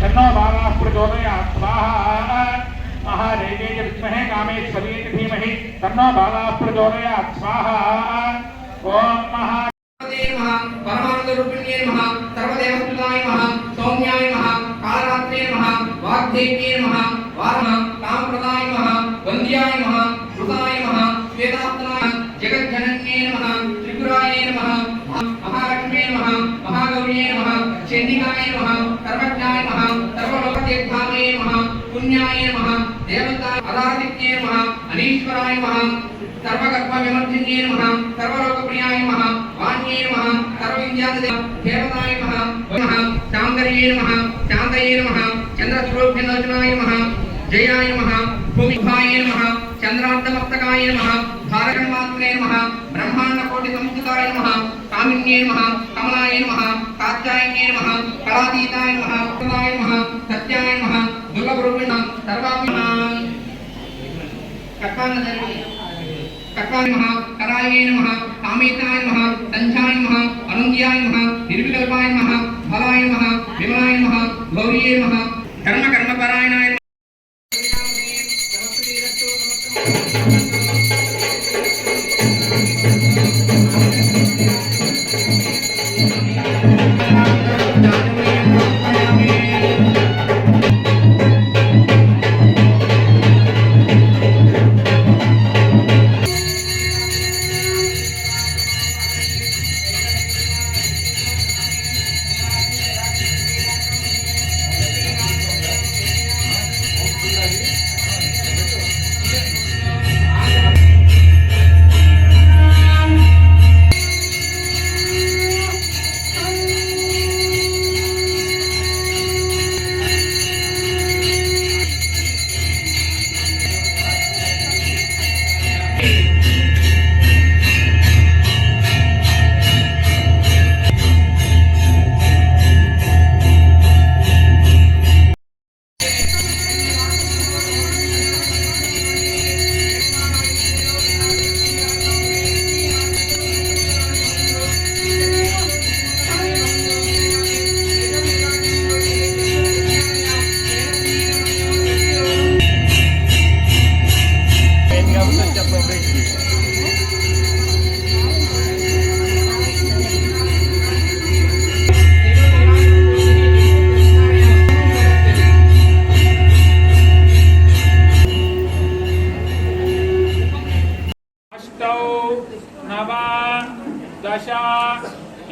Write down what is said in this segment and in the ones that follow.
तन्नो बालाः प्रचोदयात् स्वाहा महादेव्यै विद्महे कामेश्वर्यै धीमहि तन्नो बालाः प्रचोदयात् स्वाहा ॐ महा नमः परमानंद रूपिण्ये नमः सर्वदेवस्तुताय नमः सौम्याय नमः कालरात्रे नमः वाग्देव्ये नमः वारः कामप्रदाय नमः वन्द्याय नमः श्रुताय సర్వాదిత్యే నమ అనీశ్వరాయ నమ సర్వకర్మ విమర్శన్యే నమ సర్వలోకప్రియాయ నమ వాణ్యే నమ సర్వవింధ్యాదే దేవతాయ నమ నమ శాంకరయే నమ శాంతయే నమ చంద్రస్వరూప్యలోచనాయ నమ జయాయ నమ భూమిభాయ నమ చంద్రాంతమస్తకాయ నమ భారతమాత్రే నమ బ్రహ్మాండ కోటి సంస్కృతాయ నమ కామిన్యే నమ కమలాయ నమ తాత్యాయనే నమ కళాతీతాయ నమ సత్యాయ నమ దుర్లభరూపిణ సర్వాభి కకాల ధర్మి కకాయ మహా కరాయే నమ కామేతాయ మహా సంచాయ మహా అనుంగ్యాయ మహా నిర్వికల్పాయ మహా ఫలాయ మహా విమలాయ మహా గౌరీయే మహా अष्टौ नव दश,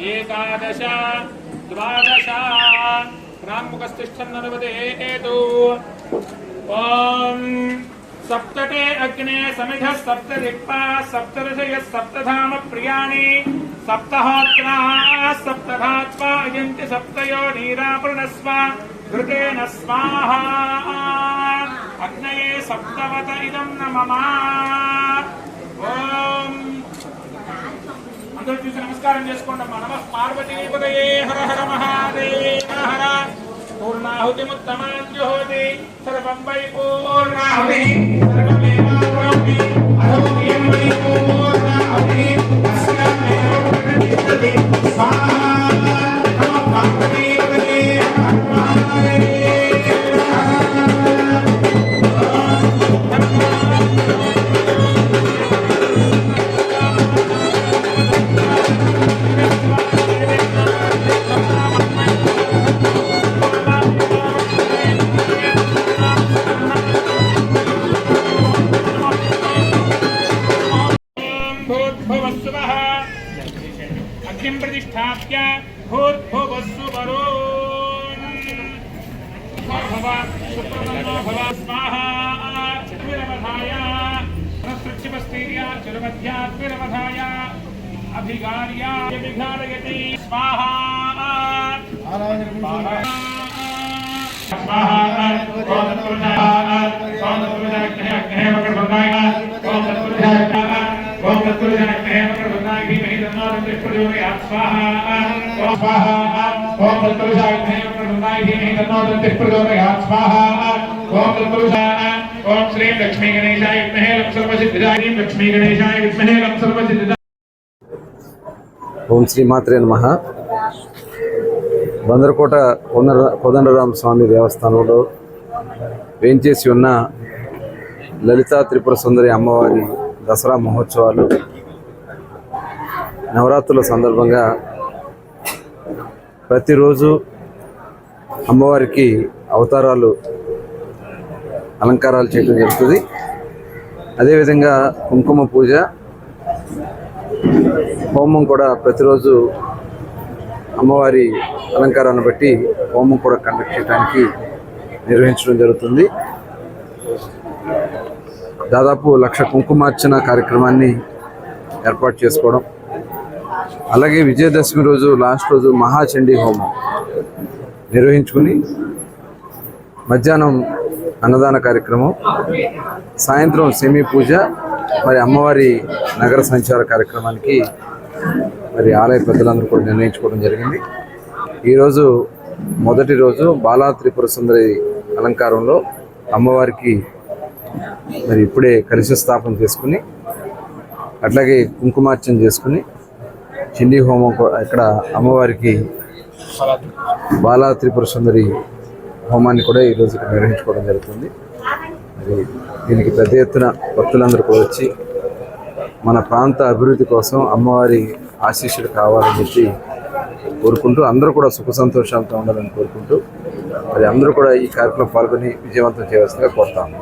एकादश, द्वादश ॐ सप्तटे अग्ने समिधः सप्तदिक्पा सप्तदशयः सप्तधाम प्रियाणि सप्तहोत्राः सप्तधात्वा अयन्ति सप्तयो नीरापृणस्व घृतेन स्वाहा। अग्नये सप्तवत इदं न मम అందరూ చూసి నమస్కారం చేసుకోండి. అమ్మా పార్వతీ ఉదయే హర హర మహాదేవ హర పూర్ణాహుతిముత్తమాంజుహోతి సర్వం వై పూర్ణాహుతి సర్వమేవాహుతి వై పూర్ణాహుతి ప్రతిష్టతి స్వాహా उत्सवः अग्निं प्रतिष्ठाप्य भूर्भुवस्सु वरो भव सुप्रसन्नो भव स्वाहा चतुरवधाय सरस्वच्छिपस्तीर्या चरुमध्या त्रिरवधाय अभिगार्याय विघालयति स्वाहा। स्वाहा। स्वाहा। स्वाहा। स्वाहा। ఓం ఓం శ్రీ మాత్రే నమ. బందరకోట కొందర కోదండరామ స్వామి దేవస్థానంలో వేంచేసి ఉన్న లలితా త్రిపుర సుందరి అమ్మవారి దసరా మహోత్సవాలు నవరాత్రుల సందర్భంగా ప్రతిరోజు అమ్మవారికి అవతారాలు అలంకారాలు చేయడం జరుగుతుంది. అదేవిధంగా కుంకుమ పూజ హోమం కూడా ప్రతిరోజు అమ్మవారి అలంకారాన్ని బట్టి హోమం కూడా కండక్ట్ చేయడానికి నిర్వహించడం జరుగుతుంది. దాదాపు లక్ష కుంకుమార్చన కార్యక్రమాన్ని ఏర్పాటు చేసుకోవడం. అలాగే విజయదశమి రోజు లాస్ట్ రోజు మహాచండీ హోమం నిర్వహించుకుని మధ్యాహ్నం అన్నదాన కార్యక్రమం సాయంత్రం సెమీ పూజ మరి అమ్మవారి నగర సంచార కార్యక్రమానికి మరి ఆలయ పెద్దలందరూ కూడా నిర్ణయించుకోవడం జరిగింది. ఈరోజు మొదటి రోజు బాలా త్రిపుర సుందరి అలంకారంలో అమ్మవారికి మరి ఇప్పుడే కలిసి స్థాపన చేసుకుని అట్లాగే కుంకుమార్చన చేసుకుని చిండి హోమం ఇక్కడ అమ్మవారికి బాలా త్రిపుర సుందరి హోమాన్ని కూడా ఈరోజు ఇక్కడ నిర్వహించుకోవడం జరుగుతుంది. మరి దీనికి పెద్ద ఎత్తున భక్తులందరూ కూడా వచ్చి మన ప్రాంత అభివృద్ధి కోసం అమ్మవారి ఆశీస్సులు కావాలని చెప్పి కోరుకుంటూ అందరూ కూడా సుఖ సంతోషాలతో ఉండాలని కోరుకుంటూ మరి అందరూ కూడా ఈ కార్యక్రమం పాల్గొని విజయవంతం చేయవలసిందిగా కోరుతాము